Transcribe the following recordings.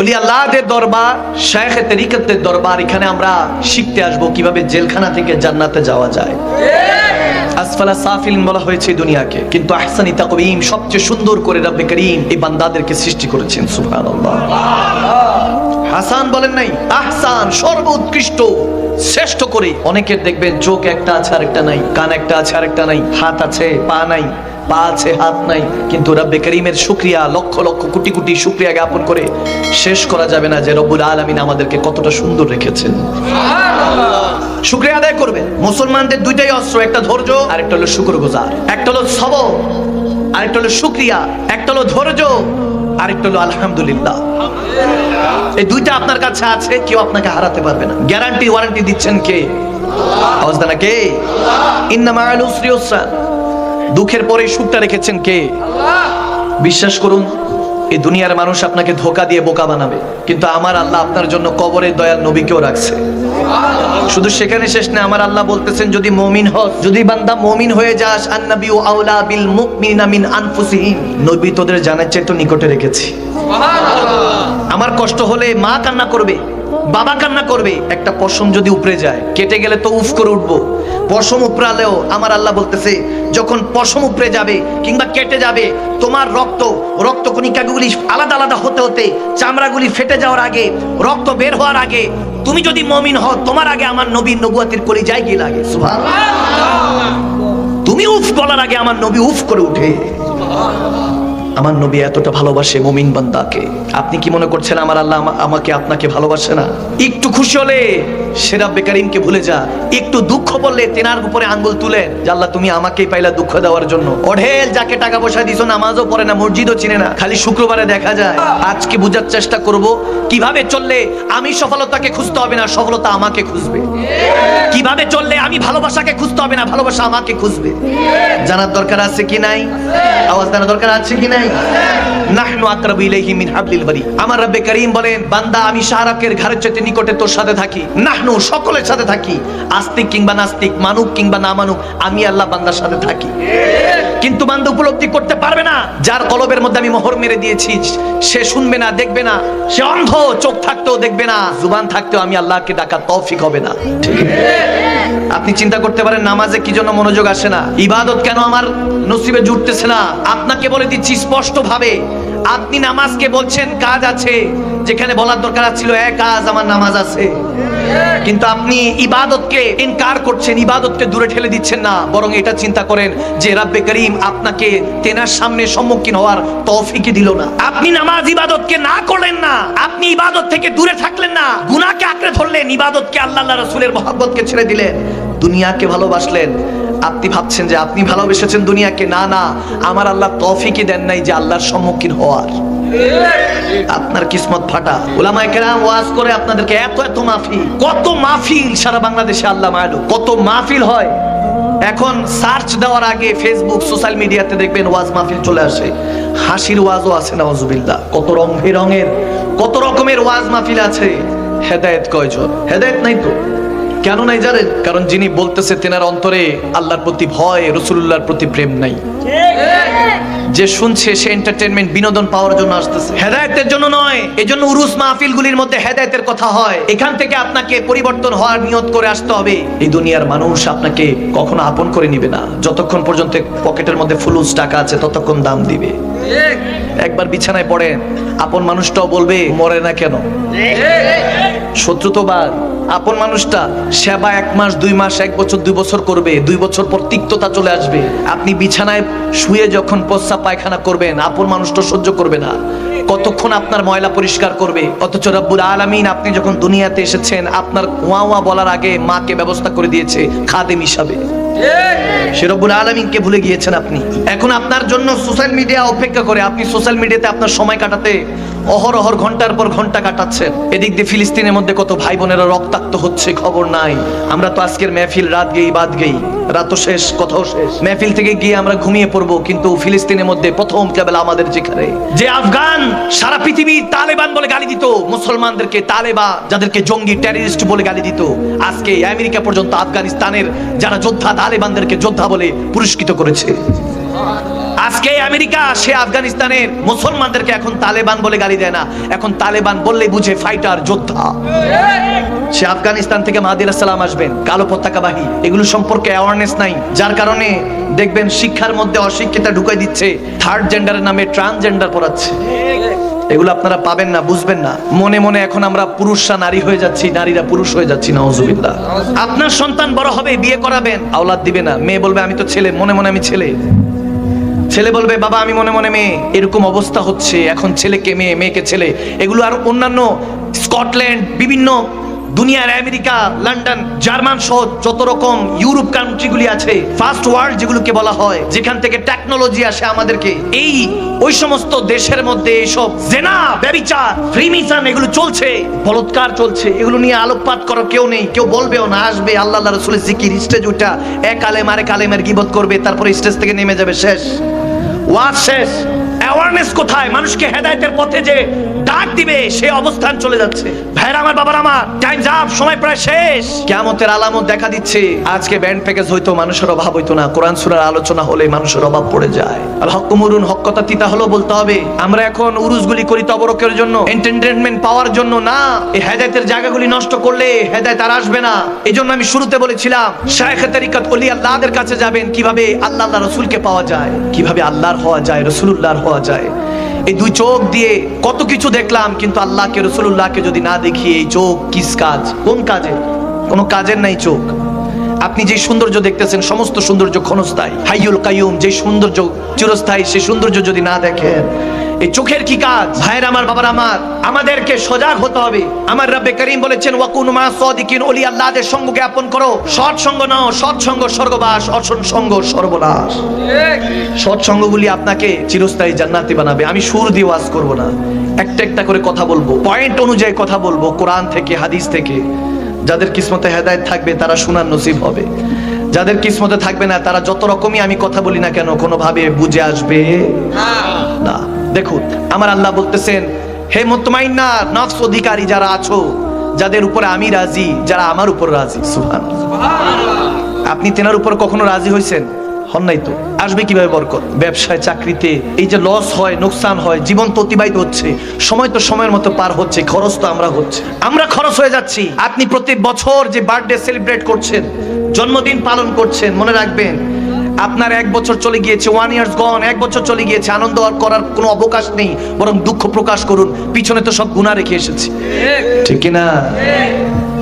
অলি দরবার শেখ তরিকতের দরবার, এখানে আমরা শিখতে আসব কীভাবে জেলখানা থেকে জান্নাতে যাওয়া যায়। আসফালা সাফিলিন বলা হয়েছে দুনিয়াকে, কিন্তু আহসানি তাকবীম সবচেয়ে সুন্দর করে রব্বে করিম এই বান্দাদেরকে সৃষ্টি করেছেন, সুবহানাল্লাহ। হাসান বলেন নাই, আহসান সর্বোৎকৃষ্ট, শ্রেষ্ঠ করে। অনেকের দেখবেন চোখ একটা আছে আরেকটা নাই, কান একটা আছে আরেকটা নাই, হাত আছে, পা নাই। পা আছে হাত নাই। কিন্তু রব্বে করিমের শুক্রিয়া লক্ষ লক্ষ কোটি কোটি শুক্রিয়া জ্ঞাপন করে শেষ করা যাবে না যে রব্বুল আলামিন আমাদেরকে কতটা সুন্দর রেখেছেন। শুক্রিয়া আদায় করবে মুসলমানদের দুইটাই অস্ত্র একটা ধৈর্য আর একটা হলো শুক্র গুজার একটা হলো সবর আরেকটা হলো শুক্রিয়া একটা হলো ধৈর্য আরেকটা হলো আলহামদুলিল্লাহ। এই দুইটা আপনার কাছে আছে কেউ আপনাকে হারাতে পারবে না। গ্যারান্টি ওয়ারেন্টি দিচ্ছেন কে? আওয়াজ কে? ইন্নামা আল উসরি। দুঃখের পরে সুখটা রেখেছেন কে? বিশ্বাস করুন এই দুনিয়ার মানুষ আপনাকে ধোকা দিয়ে বোকা বানাবে। কিন্তু আমার আল্লাহ আপনার জন্য কবরের দয়াল নবীকেও রাখছে। শুধু সেখানে শেষ না আমার আল্লাহ বলতেছেন যদি মমিন হস যদি বান্দা মমিন হয়ে যাস আন্নাবি ও আউলা বিল মুমিনা মিন আনফুসিহিম। নবী তোদের জানার চেয়ে তো নিকটে রেখেছি। আমার কষ্ট হলে মা কান্না করবে। বাবা কান্না করবে, একটা পশম যদি উপরে যায়, কেটে গেলে তো উফ করে উঠবো। পশম উপরালেও আমার আল্লাহ বলতেছে, যখন পশম উপরে যাবে কিংবা কেটে যাবে, তোমার রক্ত রক্ত কণিকাগুলি আলাদা আলাদা হতে হতে চামড়াগুলি ফেটে যাওয়ার আগে, রক্ত বের হওয়ার আগে, তুমি যদি মমিন হও, তোমার আগে আমার নবীর নবুয়াতির কলি যায় কি লাগে তুমি উফ বলার আগে আমার নবী উফ করে উঠে। আমার নবী এতটা ভালোবাসে মুমিন বান্দাকে। আপনি কি মনে করছেন আমার আল্লাহ আমাকে আপনাকে ভালোবাসে না? একটু খুশি হলে সেরা বেকারিমকে ভুলে যা। একটু দুঃখ বললে তেনার উপরে আঙ্গুল তুলে আল্লাহ তুমি আমাকেই পাইলা দুঃখ দেওয়ার জন্য। অঢেল, যাকে টাকা পয়সা দিছো, নামাজও পড়ে না, মসজিদও চিনে না। খালি শুক্রবারে দেখা যায়, আজকে বুঝার চেষ্টা করব, কীভাবে চললে আমি সফলতাকে খুঁজতে হবে না, সফলতা আমাকে খুঁজবে? কীভাবে চললে আমি ভালোবাসাকে খুঁজতে হবে না, ভালোবাসা আমাকে খুঁজবে? জানার দরকার আছে কি নাই? আওয়াজ জানার দরকার আছে কি নাই? সে শুনবে না, দেখবে না। সে অন্ধ, চোখ থাকতেও দেখবে না, জুবান থাকতেও আমি আল্লাহকে ডাকা তৌফিক হবে না। আপনি চিন্তা করতে পারেন, নামাজে কি জন্য মনোযোগ আসে না। ইবাদত কেন আমার নসিবে জুটতেছে না? আপনাকে বলে দিচ্ছি স্পষ্ট ভাবে আপনি নামাজকে বলছেন, কাজ আছে, যেখানে বলার দরকার ছিল এক কাজ, আমার নামাজ আছে। কিন্তু আপনি ইবাদতকে ইনকার করছেন, ইবাদতকে দূরে ঠেলে দিচ্ছেন না, বরং এটা চিন্তা করেন যে রাব্বে করিম আপনাকে তেনার সামনে সম্মুখীন হওয়ার তৌফিকই দিল না। আপনি নামাজ ইবাদতকে না করলেন না, আপনি ইবাদত থেকে দূরে থাকলেন না, গুনাহকে আঁকড়ে ধরলেন, ইবাদতকে আল্লাহ রাসূলের মহব্বতকে ছেড়ে দিলেন, দুনিয়াকে ভালোবাসলেন আপনি ভাবছেন যে আপনি ভালোবেসেছেন দুনিয়াকে? না না। আমার আল্লাহ তৌফিকই দেন নাই যে আল্লাহর সম্মুখীন হওয়ার। আপনার কিসমত ফাটা। ওলামায়ে কেরাম ওয়াজ করে আপনাদেরকে এত এত মাহফিল, কত মাহফিল সারা বাংলাদেশে আল্লাহ মায়ালু। কত মাহফিল হয়। এখন সার্চ দেওয়ার আগে ফেসবুক সোশ্যাল মিডিয়াতে দেখবেন ওয়াজ মাহফিল চলে আসে। হাসির ওয়াজও আছে নওয়াজুবিল্লাহ কত রং বেরঙের কত রকমের ওয়াজ মাহফিল আছে। হেদায়েত কয়জন? হেদায়েত নাই তো? কেন নাই জানেন কারণ যিনি বলতেছে তেনার অন্তরে আল্লাহর প্রতি ভয় রসুল্লাহর প্রতি প্রেম নাই। যে শুনছে সে এন্টারটেনমেন্ট বিনোদন পাওয়ার জন্য আসতেছে। হেদায়েতের জন্য নয়। এজন্য উরুস মাহফিলগুলির মধ্যে হেদায়েতের কথা হয়। এখান থেকে আপনাকে পরিবর্তন হওয়ার নিয়ত করে আসতে হবে। এই দুনিয়ার মানুষ আপনাকে কখনো আপন করে নিবে না। যতক্ষণ পর্যন্ত পকেটের মধ্যে ফুলুস টাকা আছে ততক্ষণ দাম দিবে। একবার বিছানায় পড়েন। আপন মানুষটাও বলবে মরে না কেন? শত্রু তো বাদ আপন মানুষটা, সেবা এক মাস, দুই মাস, এক বছর, দুই বছর করবে, দুই বছর পর তিক্ততা চলে আসবে। আপনি বিছানায় শুয়ে যখন প্রস্রাব পায়খানা করবেন, আপন মানুষটা সহ্য করবে না। কতক্ষণ আপনার ময়লা পরিষ্কার করবে? অথচ রব্বুল আলামিন আপনি যখন দুনিয়াতে এসেছেন, আপনার ওয়া ওয়া বলার আগে মাকে ব্যবস্থা করে দিয়েছে, খাদেম হিসাবে। সে রব্বুল আলমিনকে ভুলে গিয়েছেন আপনি। এখন আপনার জন্য সোশ্যাল মিডিয়া অপেক্ষা করে, আপনি সোশ্যাল মিডিয়াতে আপনার সময় কাটাতে অহরহর ঘণ্টার পর ঘণ্টা কাটাচ্ছেন এদিক দিয়ে ফিলিস্তিনের মধ্যে কত ভাই বোনেরা রক্তাক্ত হচ্ছে, খবর নাই। আমরা তো আজকের মেহফিল রাত গেই বাদ গেই। রাতও শেষ, কথাও শেষ। মেহফিল থেকে গিয়ে আমরা ঘুমিয়ে পড়ব, কিন্তু ফিলিস্তিনের মধ্যে প্রথম কেবল আমাদের যেখানে। যে আফগান সারা পৃথিবী তালেবান বলে গালি দিত, মুসলমানদেরকে তালেবা, যাদেরকে জঙ্গি টেররিস্ট বলে গালি দিত। আজকে আমেরিকা পর্যন্ত আফগানিস্তানের যারা যোদ্ধা, তালেবানদেরকে যোদ্ধা বলে পুরস্কৃত করেছে। আজকে আমেরিকা, সে আফগানিস্তানের মুসলমানদেরকে এখন তালেবান বলে গালি দেয় না। এখন তালেবান বললেই বুঝে ফাইটার, যোদ্ধা। সে আফগানিস্তান থেকে মাহাদির সালাম আসবেন, কালো পতাকাবাহী। এগুলো সম্পর্কে অ্যাওয়ারনেস নাই। যার কারণে দেখবেন শিক্ষার মধ্যে অশিক্ষিতা ঢুকাই দিচ্ছে থার্ড জেন্ডারের নামে ট্রান্সজেন্ডার পড়াচ্ছে। এগুলো আপনারা পাবেন না, বুঝবেন না। মনে মনে এখন আমরা পুরুষরা নারী হয়ে যাচ্ছি, নারীরা পুরুষ হয়ে যাচ্ছি নওজুবিল্লাহ আপনার সন্তান বড় হবে, বিয়ে করাবেন, আওলাদ দিবে না। মেয়ে বলবে, আমি তো ছেলে। মনে মনে, আমি ছেলে। ছেলে বলবে, বাবা, আমি মনে মনে মেয়ে। এরকম অবস্থা হচ্ছে। এখন ছেলেকে, মেয়ে, মেয়েকে ছেলে। এগুলো আর অন্যান্য স্কটল্যান্ড, বিভিন্ন দুনিয়ার আমেরিকা, লন্ডন, জার্মান সহ যত রকম ইউরোপ কান্ট্রিগুলি আছে ফার্স্ট ওয়ার্ল্ড যেগুলোকে বলা হয়, যেখান থেকে টেকনোলজি আসে আমাদেরকে। এই, ওই সমস্ত দেশের মধ্যে এইসব জেনা, ব্যবিচার ফ্রিমিশন এগুলো চলছে, বলৎকার চলছে। এগুলো নিয়ে আলোকপাত করো, কেউ নেই, কেউ বলবেও না, আসবে। আল্লাহ রসুলের জিকির, স্টেজ উঠা, এক আলেম আরেক আলেমের গিবত করবে, তারপরে স্টেজ থেকে নেমে যাবে শেষ। ওয়াজ শেষ। অ্যাওয়ারনেস কোথায়? মানুষকে হেদায়তের পথে যে ডাক দিবে সে অবস্থান চলে যাচ্ছে। ভাইরা আমার, বাবার আমার টাইম আপ সময় প্রায় শেষ। কিয়ামতের আলামত দেখা দিচ্ছে। আজকে ব্যান্ড প্যাকেজ হইতো, মানুষের অভাব হইতো না। কোরআন সুরার আলোচনা হলে মানুষের অভাব পড়ে যায়। আর হক্কমুরুন হক কথা তিতা হলো বলতে হবে, আমরা এখন উরুসগুলি করি তবরকের জন্য। এন্টারটেনমেন্ট পাওয়ার জন্য না। এই হেদায়েতের জায়গাগুলি নষ্ট করলে হেদায়েত আর আসবে না। এই জন্য আমি শুরুতে বলেছিলাম, শায়েখ তরিকত অলি আল্লাহদের কাছে যাবেন। কীভাবে আল্লাহ আল্লাহ রসুলকে পাওয়া যায়? কীভাবে আল্লাহর হওয়া যায়, রসুলুল্লাহর হওয়া যায়? এই দুই চোখ দিয়ে কত কিছু দেখলাম, কিন্তু আল্লাহকে রসুল্লাহকে যদি না দেখি, এই চোখ কিস কাজ? কোন কাজে কোনো কাজের নাই চোখ। আপনি যে সৌন্দর্য দেখতেছেন, সমস্ত সৌন্দর্য ক্ষণস্থায়ী। হাইয়ুল কাইয়ুম, যে সৌন্দর্য চিরস্থায়ী সেই সৌন্দর্য যদি না দেখেন, এই চোখের কি কাজ? ভাইয়ের আমার, বাবার আমার, আমাদেরকে সজাগ হতে হবে। আমার রব্বে করিম বলেছেন, ওয়াকুন মা সাদিকিন, ওলি আল্লাহদের সঙ্গ জ্ঞাপন করো। সৎ সঙ্গ নাও, সৎ সঙ্গ স্বর্গবাস, অসৎ সঙ্গ সর্বনাশ। সৎসঙ্গগুলি আপনাকে চিরস্থায়ী জান্নাতি বানাবে। আমি সুর দিয়ে ওয়াজ করব না। একটা একটা করে কথা বলব। পয়েন্ট অনুযায়ী কথা বলব। কোরআন থেকে, হাদিস থেকে। যাদের কিসমতে হেদায়ত থাকবে, তারা শোনার নসিব হবে। যাদের কিসমতে থাকবে না, তারা যত রকমই আমি কথা বলি না কেন, কোনোভাবে বুঝে আসবে? না। দেখুন, আমার আল্লাহ বলতেছেন, হে মুতমাইন্না, নফস অধিকারী যারা আছো, যাদের উপরে আমি রাজি, যারা আমার উপর রাজি। সুহান আপনি তেনার উপর কখনো রাজি হয়েছেন হন নাই তো? আসবে কীভাবে বরকত? ব্যবসায় চাকরিতে এই যে লস হয় নোকসান হয় জীবন তো অতিবাহিত হচ্ছে সময় তো সময়ের মতো পার হচ্ছে খরচ তো আমরা হচ্ছে। আমরা খরচ হয়ে যাচ্ছি। আপনি প্রতি বছর যে বার্থডে সেলিব্রেট করছেন জন্মদিন পালন করছেন মনে রাখবেন আপনার এক বছর চলে গিয়েছে ওয়ান ইয়ার্স গন এক বছর চলে গিয়েছে আনন্দ আর করার কোনো অবকাশ নেই বরং দুঃখ প্রকাশ করুন পিছনে তো সব গুণা রেখে এসেছি। ঠিক। কি না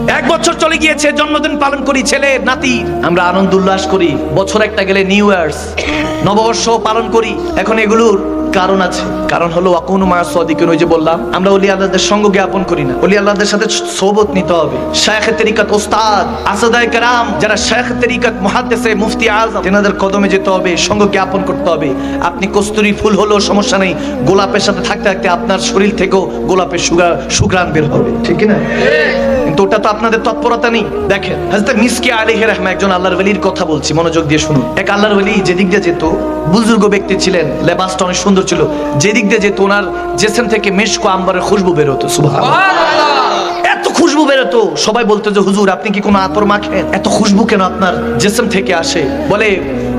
এক বছর চলে গিয়েছে, জন্মদিন পালন করি ছেলে, নাতি। আমরা আনন্দ উল্লাস করি, বছর একটা গেলে নিউ ইয়ার্স নববর্ষ পালন করি, এখন এগুলোর কারণ আছে। কারণ হলো যে বললাম, আমরা অলি আল্লাহদের সঙ্গ জ্ঞাপন করি না। অলি আল্লাহদের সাথে সোবত নিতে হবে। শেখ তরিকত ওস্তাদ, আসাদায় কারাম, যারা শেখ তরিকত মহাদ্দেশে মুফতি আজম, তেনাদের কদমে যেতে হবে, সঙ্গ জ্ঞাপন করতে হবে। আপনি কস্তুরি ফুল সমস্যা নেই, গোলাপের সাথে থাকতে থাকতে আপনার শরীর থেকেও গোলাপের সুগার বের হবে। ঠিক না কিন্তু ওটা তো আপনাদের তৎপরতা নেই। দেখেন মিসকি আলিহি রহমা একজন আল্লাহর ওলির কথা বলছি, মনোযোগ দিয়ে শুনুন। এক আল্লাহর ওলি যেদিক দিয়ে যেত, বুজুর্গ ব্যক্তি ছিলেন, লেবাসটা অনেক সুন্দর ছিল। যেদিক দিয়ে যেত ওনার জেসেম থেকে মেশকো আম্বারের খুশবু বেরোতো সুবহান এত খুশবু বেরোতো সবাই বলতো যে হুজুর আপনি কি কোনো আতর মাখেন? এত খুশবু কেন আপনার জেসেম থেকে আসে? বলে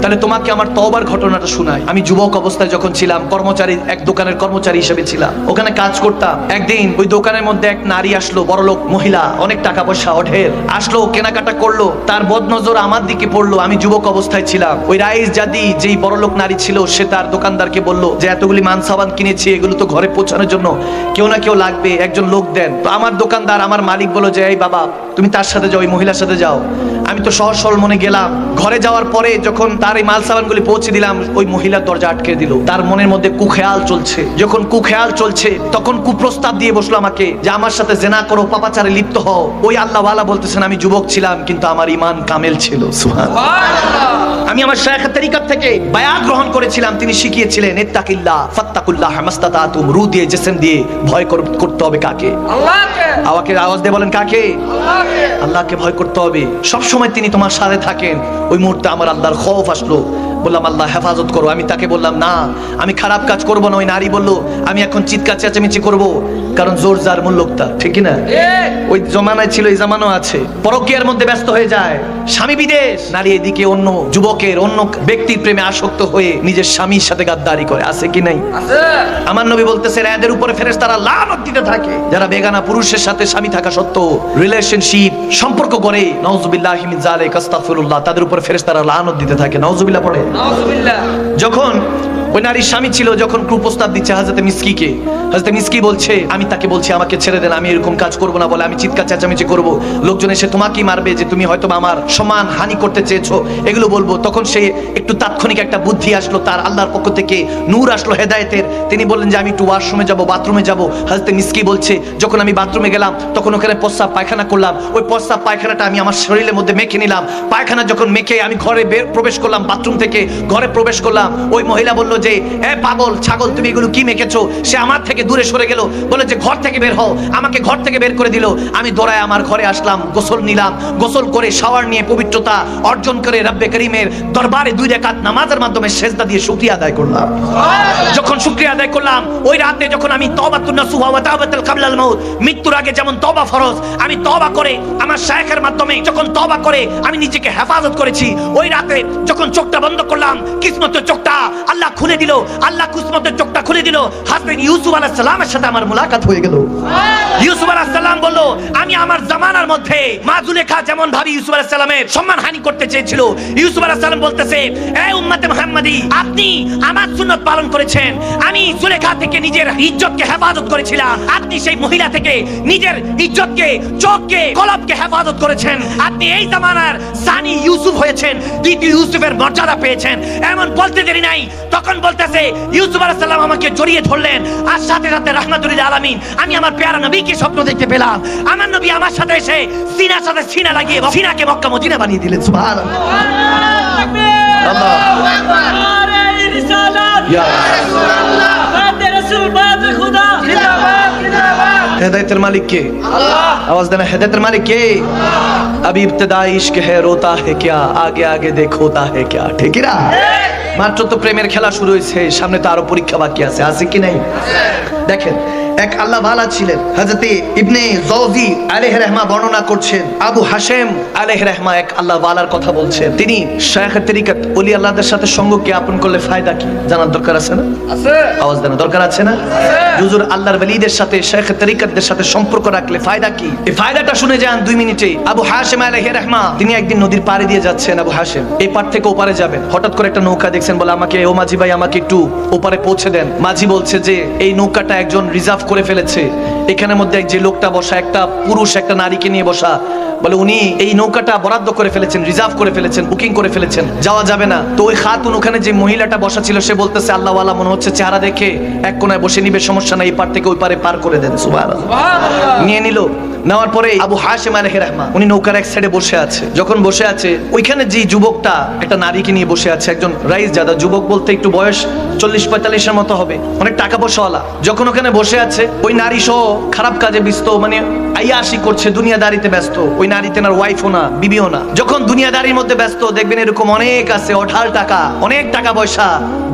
তাহলে তোমাকে আমার তবার ঘটনাটা শোনাই। আমি যুবক অবস্থায় যখন ছিলাম, কর্মচারী, এক দোকানের কর্মচারী হিসেবে ছিলাম। ওখানে কাজ করতাম। একদিন ওই দোকানের মধ্যে এক নারী আসলো বড়লোক মহিলা, অনেক টাকা পয়সা, অঢের। আসলো, কেনাকাটা করল। তার বদনজর আমার দিকে পড়ল, আমি যুবক অবস্থায় ছিলাম। ওই রাইস জাদি, যেই বড়লোক নারী ছিল, সে তার দোকানদারকে বলল যে, এতগুলি মান সাবান কিনেছি, এগুলো তো ঘরে পৌঁছানোর জন্য কেউ না কেউ লাগবে, একজন লোক দেন। তো আমার দোকানদার, আমার মালিক বলো যে, এই বাবা, তুমি তার সাথে যাও, ওই মহিলার সাথে যাও। আমি তো সহজ সরল মনে গেলাম। ঘরে যাওয়ার পরে যখন তার এই মাল সাবানগুলি পৌঁছে দিলাম ওই মহিলার দরজা আটকে দিল। তার মনের মধ্যে কুখেয়াল চলছে। যখন কুখেয়াল চলছে তখন কুপ্রস্তাব দিয়ে বসল আমাকে যে আমার সাথে জেনা করো পাপাচারে লিপ্ত হও। ওই আল্লাহওয়ালা বলতেছেন আমি যুবক ছিলাম কিন্তু আমার ইমান কামেল ছিল। আমি আমার শেখ তরিকাত থেকে বায়াত গ্রহণ করেছিলাম। তিনি শিখিয়েছিলেন ইত্তাকিল্লাহ ফাত্তাকুল্লাহ মাস্তাতাতুম রু দিয়ে জেসেম দিয়ে ভয় কর- করতে হবে কাকে? আল্লাহকে আমাকে আওয়াজ দিয়ে বলেন কাকে? আল্লাহকে আল্লাহকে ভয় করতে হবে। সব সময় তিনি তোমার সাথে থাকেন ওই মুহূর্তে আমার আল্লাহর খৌফ আসলো। বললাম আল্লাহ হেফাজত করো। আমি তাকে বললাম না আমি খারাপ কাজ করব না। ওই নারী বলল আমি এখন চিৎকার চেঁচামেচি করব। কারণ জোর যার মূল্যকটা ঠিক না? ওই জমানায় ছিল এই জামানো আছে। পরকীয়ার মধ্যে ব্যস্ত হয়ে যায়। স্বামী বিদেশ। নারী এদিকে অন্য যুবকের অন্য ব্যক্তির প্রেমে আসক্ত হয়ে নিজের স্বামীর সাথে গাদ্দারি করে। আছে কি নাই? আমার নবী বলতেছে এদের উপরে ফেরেস তারা লানত দিতে থাকে। যারা বেগানা পুরুষের সাথে স্বামী থাকা সত্ত্বেও রিলেশনশিপ সম্পর্ক করে নওজুবিল্লাহ আস্তাগফিরুল্লাহ। তাদের উপর ফেরেস্তারা লানত দিতে থাকে। নওজুবিল্লাহ পড়ে। যখন ওই নারীর স্বামী ছিল যখন কুপ্রস্তাব দিচ্ছে হাজরতে মিসকিকে হাজরতে মিসকি বলছে? আমি তাকে বলছি, আমাকে ছেড়ে দেন, আমি এরকম কাজ করব না বলে, আমি চিৎকার চেঁচামেচি করব। লোকজন এসে, তোমাকেই মারবে যে তুমি হয়তো আমার সমান হানি করতে চেয়েছো। এগুলো বলব। তখন সে একটু তাৎক্ষণিক একটা বুদ্ধি আসলো, তার আল্লাহর পক্ষ থেকে নূর আসলো হেদায়েতের। তিনি বললেন যে, আমি একটু ওয়াশরুমে যাব বাথরুমে যাব। হাজরতে মিসকি বলছে, যখন আমি বাথরুমে গেলাম, তখন ওখানে প্রস্রাব পায়খানা করলাম। ওই প্রস্রাব পায়খানাটা আমি আমার শরীরের মধ্যে মেখে নিলাম। পায়খানা যখন মেখে আমি ঘরে প্রবেশ করলাম বাথরুম থেকে ঘরে প্রবেশ করলাম, ওই মহিলা বলল যে, এ পাগল, ছাগল, তুমি এগুলো কি মেখেছো? সে আমার থেকে দূরে সরে গেল। বলে যে, ঘর থেকে বের হও। আমাকে ঘর থেকে বের করে দিল। আমি দৌড়ায় আমার ঘরে আসলাম, গোসল নিলাম। গোসল করে শাওয়ার নিয়ে পবিত্রতা অর্জন করে রব্বে করিমের দরবারে দুই রেখাত নামাজের মাধ্যমে সেজদা দিয়ে শুকরিয়া আদায় করলাম। যখন শুকরিয়া আদায় করলাম, ওই রাতে যখন আমি তওবাতুন নাসুহা ওয়া কাবলাল মাউত, মৃত্যুর আগে যেমন তওবা ফরজ, আমি তওবা করে আমার শায়েখের মাধ্যমে যখন তওবা করে আমি নিজেকে হেফাজত করেছি, ওই রাতে যখন চোখটা বন্ধ করলাম, কিসমতের চোখটা আল্লাহ খুলে দিল, আল্লাহ কিসমতের চোখটা খুলে দিল হাসবেন ইউসুফ আলাইহিস সালামের সাথে আমার মুলাকাত হয়ে গেল। ইউসুফ আলাইহিস সালাম বলল আমি আমার জামানার মধ্যে মা জুলেখা যেমন ভাবি ইউসুফ আলাইহিস সম্মান হানি করতে চেয়েছিল। ইউসুফ আলাইহিস বলতেছে এ উম্মতে মুহাম্মাদি আপনি আমার সুন্নাত পালন করেছেন। আমি জুলেখা থেকে নিজের ইজ্জতকে হেফাজত করেছিলাম। আপনি সেই মহিলা থেকে নিজের ইজ্জতকে চোখকে কলবকে হেফাজত করেছেন। আপনি এই জামানার সানি ইউসুফ হয়েছেন দ্বিতীয় ইউসুফের মর্যাদা পেয়েছেন। এমন বলতে দেরি নাই। তখন বলতেছে ইউসুফ আলাইহিস সালাম আমাকে জড়িয়ে ধরলেন। আর সাথে সাথে রাহমাতুল আলামিন আমি আমার পেয়ারা নবীকে স্বপ্ন দেখতে পেলাম। আমার নবী আমার সাথে এসে সিনার সাথে সিনা লাগিয়ে সিনাকে মক্কা মদিনা বানিয়ে দিলেন। সুবহানাল্লাহ। আল্লাহ ইয়া হেদায়তের মালিক কে আওয়াজ দেনা হেদায়তের মালিক কে अभी इब्तदाई इश्क है रोता है क्या आगे आगे देखोता है क्या ঠিক না মাত্র তো প্রেমের খেলা শুরু হয়েছে সামনে তো আরো পরীক্ষা বাকি আছে আছে কি নাই দেখেন এক আল্লাহ ভালা ছিলেন। হযরতে ইবনে জওজি আলাইহি রাহমা বর্ণনা করছেন আবু হাশেম আলাইহি রাহমা এক আল্লাহ ওয়ালার কথা বলছেন। তিনি শায়খের তরিকত ওলি আল্লাহদের সাথে সঙ্গ জ্ঞাপন করলে ফায়দা কি? জানার দরকার আছে না? আওয়াজ দেন দরকার আছে না? হুজুর আল্লাহর ওলিদের সাথে শেখ তরিকতদের সাথে সম্পর্ক রাখলে ফায়দা কি? এই ফায়দাটা শুনে যান দুই মিনিটে আবু হাশেম আলাইহি রাহমা তিনি একদিন নদীর পাড়ে দিয়ে যাচ্ছেন আবু হাশেম। এই পার থেকে ওপারে যাবেন। হঠাৎ করে একটা নৌকা দেখছেন বলে আমাকে ও মাঝি ভাই আমাকে একটু ওপারে পৌঁছে দেন। মাঝি বলছে যে এই নৌকাটা একজন রিজার্ভ করে ফেলেছে। এখানের মধ্যে যে লোকটা বসা একটা পুরুষ একটা নারীকে নিয়ে বসা বলে উনি এই নৌকাটা বরাদ্দ করে ফেলেছেন রিজার্ভ করে ফেলেছেন বুকিং করে ফেলেছেন যাওয়া যাবে না। তো ওই খাতুন ওখানে যে মহিলাটা বসা ছিল সে বলতেছে আল্লাহওয়ালা মনে হচ্ছে চেহারা দেখে এক কোনায় বসে নিবে সমস্যা নাই এই পার থেকে ওই পারে পার করে দেন। সুভার নিয়ে নিল। নেওয়ার পরে আবু হাশেম আলহ রহমান উনি নৌকার এক সাইডে বসে আছে। যখন বসে আছে, ওইখানে যে যুবকটা, একটা নারীকে নিয়ে বসে আছে, একজন রাইস জাদা যুবক বলতে একটু বয়স চল্লিশ পঁয়তাল্লিশের মতো হবে, অনেক টাকা পয়সাওয়ালা যখন ওখানে বসে আছে, ওই নারী সহ খারাপ কাজে ব্যস্ত মানে আইয়াশি করছে, দুনিয়াদারিতে ব্যস্ত। ওই নারী তেনার ওয়াইফও না, বিবিও না। যখন দুনিয়াদারির মধ্যে ব্যস্ত, দেখবেন এরকম অনেক আছে অঠাল টাকা, অনেক টাকা পয়সা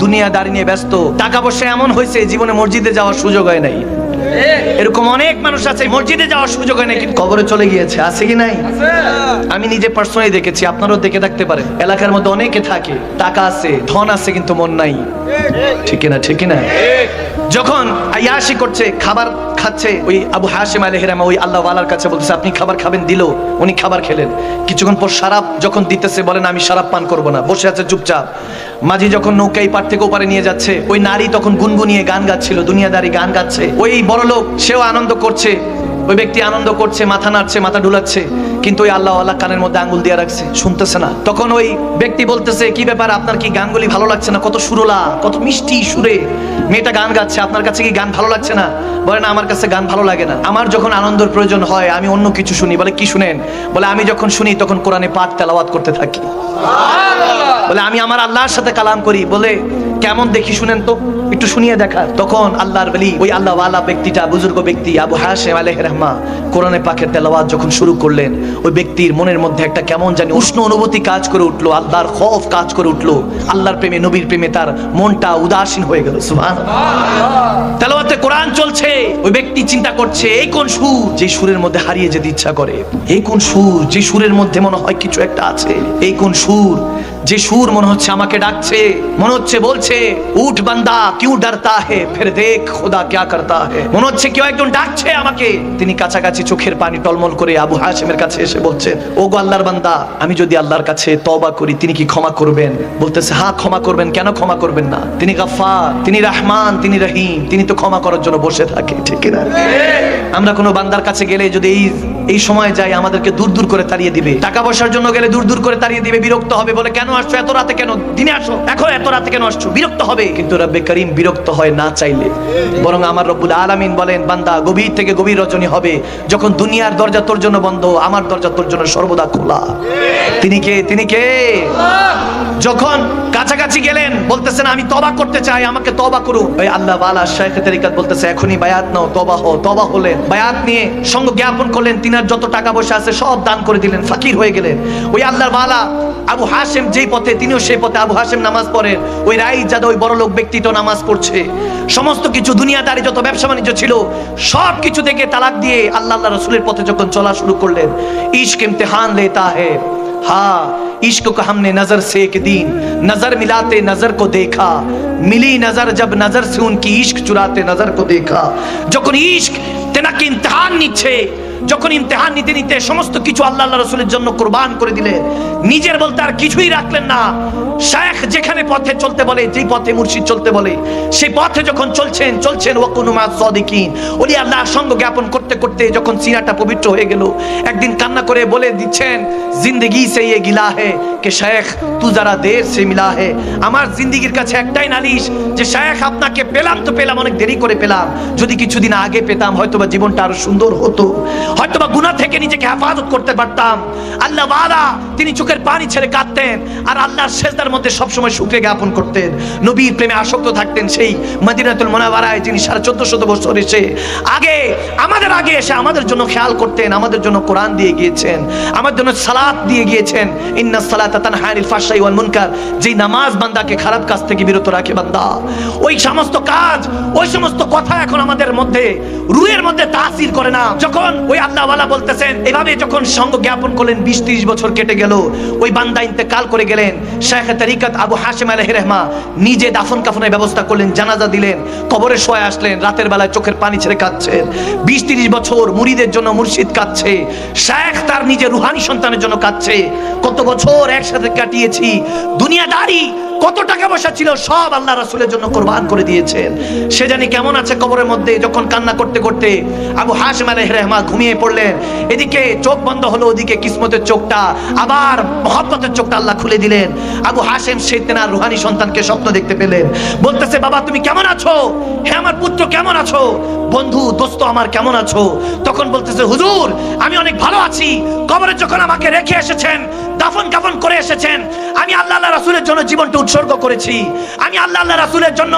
দুনিয়াদারি নিয়ে ব্যস্ত। টাকা পয়সা এমন হয়েছে, জীবনে মসজিদে যাওয়ার সুযোগ হয় নাই। এরকম অনেক মানুষ আছে মসজিদে যাওয়ার সুযোগ হয় নাকি কিন্তু। কবরে চলে গিয়েছে আছে কি নাই? আমি নিজে পার্সোনালি দেখেছি আপনারও দেখে থাকতে পারেন। এলাকার মধ্যে অনেকে থাকে টাকা আছে ধন আছে কিন্তু মন নাই। ঠিক। না ঠিক না যখন আয়াসি করছে, খাবার খাচ্ছে, ওই আবু হাসিম আলী হেরামা ওই আল্লাহ ওয়ালার কাছে বলতেছে, আপনি খাবার খাবেন? দিল। উনি খাবার খেলেন। কিছুক্ষণ পর সারাপ যখন দিতেছে, বলেন, আমি সারাপ পান করব না। বসে আছে, চুপচাপ। মাঝি যখন নৌকাই পার থেকে ওপারে নিয়ে যাচ্ছে, ওই নারী তখন গুনগুনিয়ে গান গাচ্ছিল, দুনিয়াদারি গান গাচ্ছে। ওই বড় লোক সেও আনন্দ করছে। ওই ব্যক্তি আনন্দ করছে, মাথা নাড়ছে, মাথা ঢুলাচ্ছে, কিন্তু ওই আল্লাহ আল্লাহ কানের মধ্যে আঙ্গুল দিয়ে রাখছে, শুনতেছে না। তখন ওই ব্যক্তি বলতেছে, কি ব্যাপার? আপনার কি গানগুলি ভালো লাগছে না? কত সুরলা, কত মিষ্টি সুরে। মেয়েটা গান গাচ্ছে, আপনার কাছে কি গান ভালো লাগছে না? বলে, না, আমার কাছে গান ভালো লাগে না। আমার যখন আনন্দের প্রয়োজন হয়, আমি অন্য কিছু শুনি। বলে, কি শুনেন? বলে, আমি যখন শুনি, তখন কোরআনে পাঠ তেলাওয়াত করতে থাকি। বলে, আমি আমার আল্লাহর সাথে কালাম করি। বলে কেমন দেখি শুনেন তো? একটু শুনিয়ে দেখা তখন আল্লাহর বলি ওই আল্লাহ ওয়ালা ব্যক্তিটা, বুজুর্গ ব্যক্তি আবু হাসেম আলহ রহমা কোরআনে পাকের তেলাওয়াত যখন শুরু করলেন, ওই ব্যক্তির মনের মধ্যে একটা কেমন জানি উষ্ণ অনুভূতি কাজ করে উঠল, আল্লাহর খৌফ কাজ করে উঠল, আল্লাহর প্রেমে, নবীর প্রেমে তার মনটা উদাসীন হয়ে গেল সুবহান তেলাওয়াতে কোরআন চলছে, ওই ব্যক্তি চিন্তা করছে, এই কোন সুর? যে সুরের মধ্যে হারিয়ে যেতে ইচ্ছা করে। এই কোন সুর? যে সুরের মধ্যে মনে হয় কিছু একটা আছে। এই কোন সুর? যে সুর মনে হচ্ছে আমাকে ডাকছে, মনে হচ্ছে বলছে, উঠ বান্দা, কিউ ডরতা হে? ফির দেখ খোদা ক্যা করতা হে? মনে হচ্ছে কেউ একজন ডাকছে আমাকে। তিনি কাছাকাছি চোখের পানি টলমল করে আবু হাসিমের কাছে এসে বলছেন ও গো আল্লাহর বান্দা, আমি যদি আল্লাহর কাছে তওবা করি, তিনি কি ক্ষমা করবেন? বলতেছে হ্যাঁ ক্ষমা করবেন, কেন ক্ষমা করবেন না? তিনি গাফফার, তিনি রহমান, তিনি রহিম, তিনি তো ক্ষমা করার জন্য বসে থাকে, ঠিক না আমরা কোনো বান্দার কাছে গেলে যদি এই এই সময় যাই আমাদেরকে দূর দূর করে তাড়িয়ে দিবে। টাকা পয়সার জন্য গেলে দূর দূর করে তাড়িয়ে দিবে, বিরক্ত হবে বলে, কেন আসছো? এত রাতে কেন? দিনে আসো। এখন এত রাতে কেন আসছো? বিরক্ত হবে। কিন্তু রব্বে করিম বিরক্ত হয় না চাইলে। বরং আমার রব্বুল আলামিন বলেন, বান্দা, গভীর থেকে গভীর রজনী হবে। যখন দুনিয়ার দরজা তোর জন্য বন্ধ, আমার দরজা তোর জন্য সর্বদা খোলা। তিনি কে? তিনি কে? যখন কাছাকাছি গেলেন, বলতেছেন, আমি তবা করতে চাই, আমাকে তবা করুন। ওই আল্লাহ বালা শেখ তরিকাত বলতেছে, এখনই বায়াত নাও তবা হো তবা হলেন। বায়াত নিয়ে সঙ্গ জ্ঞাপন করলেন তিনার যত টাকা পয়সা আছে সব দান করে দিলেন ফাকির হয়ে গেলেন ওই আল্লাহর বালা আবু হাসেম যেই পথে তিনিও সেই পথে আবু হাসেম নামাজ পড়েন ওই রাই যাদা ওই বড় লোক ব্যক্তিটাও নামাজ পড়ছে সমস্ত কিছু দুনিয়াদারি যত ব্যবসা বাণিজ্য ছিল সব কিছু থেকে তালাক দিয়ে আল্লাহ আল্লাহ রসুলের পথে যখন চলা শুরু করলেন ইশক ইমতিহান লেতা হে हाँ इश्क को हमने नजर से एक दिन नजर मिलाते नजर को देखा मिली नजर जब नजर से उनकी इश्क चुराते नजर को देखा যখন ইশক তেনাকে ইমতিহান নিচ্ছে যখন ইমতিহান নিতে নিতে সমস্ত কিছু আল্লাহ আল্লাহ রসুলের জন্য কোরবান করে দিলেন নিজের বলতে আর কিছুই রাখলেন না। শেখ যেখানে পথে চলতে বলে, যেই পথে মুর্শিদ চলতে বলে, সেই পথে যখন চলছেন চলছেন ওয়াকুনুমা সদিকিন। ওলি আল্লাহর সঙ্গ জ্ঞাপন করতে করতে যখন সিনাটা পবিত্র হয়ে গেল, একদিন কান্না করে বলে দিচ্ছেন, জিন্দগি সে ইয়ে গিলা হে কে শেখ তু যারা দের সে মিলা হে। আমার জিন্দিগির কাছে একটাই নালিশ যে শেখ আপনাকে পেলাম তো পেলাম, অনেক দেরি করে পেলাম। যদি কিছুদিন আগে পেতাম হয়তো বা জীবনটা আরও সুন্দর হতো। হয়তোবা গুনাহ থেকে নিজেকে হেফাজত করতে পারতাম। আল্লাহ ওয়ালা তিনি চোখের পানি ছেড়ে কাঁদতেন আর আল্লাহর শেষদার মধ্যে সবসময় সুখে জ্ঞাপন করতেন। নবীর প্রেমে আসক্ত থাকতেন সেই মদিনাতুল মোনাওয়ারায় যিনি সাড়ে চোদ্দ শত বছর এসে আগে, আমাদের আগে এসে আমাদের জন্য খেয়াল করতেন, আমাদের জন্য কোরআন দিয়ে গিয়েছেন, আমাদের জন্য সালাত দিয়ে গিয়েছেন। ইন্না সালাতা তানহা আনিল ফাহশাই ওয়াল মুনকার, যেই নামাজ বান্দাকে খারাপ কাজ থেকে বিরত রাখে বান্দা। ওই সমস্ত কাজ, ওই সমস্ত কথা এখন আমাদের মধ্যে, রুহের মধ্যে তাসির করে না। যখন ওই আল্লাহ ওয়ালা বলতেছেন, এভাবে যখন সঙ্গ জ্ঞাপন করলেন বিশ ত্রিশ বছর কেটে গেল, ওই বান্দা ইন্তেকাল করে গেলেন, শেখ তরিকাত আবু হাসিম আলহ রহমা নিজে দাফন কাফনের ব্যবস্থা করলেন, জানাজা দিলেন, কবরে শোয় আসলেন, রাতের বেলায় চোখের পানি ছেড়ে কাঁদছেন। বিশ তিরিশ বছর মুড়িদের জন্য মুর্শিদ কাঁদছে, শেখ তার নিজের রুহানি সন্তানের জন্য কাঁদছে। কত বছর একসাথে কাটিয়েছি, দুনিয়াদারি কত টাকা পয়সা ছিল, সব আল্লাহ রাসুলের জন্য কোরবান করে দিয়েছেন। সে জানি কেমন আছে কবরের মধ্যে, যখন কান্না করতে করতে আবু হাসিম আলহ রহমা ঘুমিয়ে পড়লেন। এদিকে চোখ বন্ধ হলো, ওদিকে কিসমতের চোখটা, আবার মহব্বতের চোখটা আল্লাহ খুলে দিলেন। আবু হাসেম সেই তেনার রুহানি সন্তানকে স্বপ্ন দেখতে পেলেন। বলতেছে, বাবা, তুমি কেমন আছো? হ্যাঁ আমার পুত্র কেমন আছো? বন্ধু, দোস্ত আমার কেমন আছো? তখন বলতেছে, হুজুর, আমি অনেক ভালো আছি। কবরে যখন আমাকে রেখে এসেছেন দাফন কাফন করে এসেছেন। আমি আল্লাহ রাসুলের জন্য জীবনটা উৎসর্গ করেছি। আমি আল্লাহ আল্লাহ রাসুলের জন্য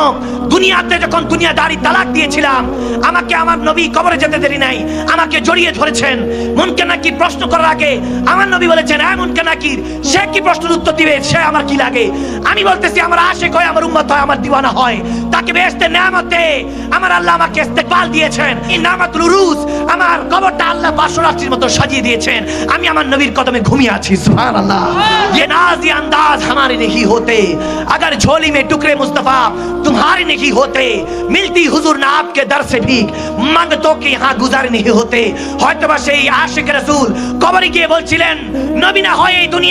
দুনিয়াতে যখন দুনিয়াদারি তালাক দিয়েছিলাম, আমাকে আমার নবী কবরে যেতে দেরি নাই, আমাকে জড়িয়ে ধরেছেন। মনকে নাকি প্রশ্ন করার আগে আমার নবী বলেছেন হ্যাঁ মনকে নাকি। সে কি প্রশ্নের উত্তর দিবে? সে আমার কি লাগে? আমি বলতেছি, আমার আশেক হয়, আমার উম্মত হয়, আমার দিওয়ানা হয়। তাকে বেহেশতে নেয়ামতে আমার আল্লাহ আমাকে ইস্তেকবাল দিয়েছেন। এই নামাতুল উরুস আমার কবরটা আল্লাহ বাসরাত্রির মতো সাজিয়ে দিয়েছেন। আমি আমার নবীর কদমে ঘুমিয়ে আছি সুবহান আল্লাহ ये नाज ये अंदाज हमारे नहीं होते अगर झोली में टुकड़े मुस्तफा तुम्हारे नहीं होते मिलती हुजूर ना आपके दर से भी मंगतों के यहाँ गुजार नहीं होते হয়তো বা সেই আশিক রাসূল কবরে গিয়ে বলছিলেন নবী না হয় এই দুনিয়া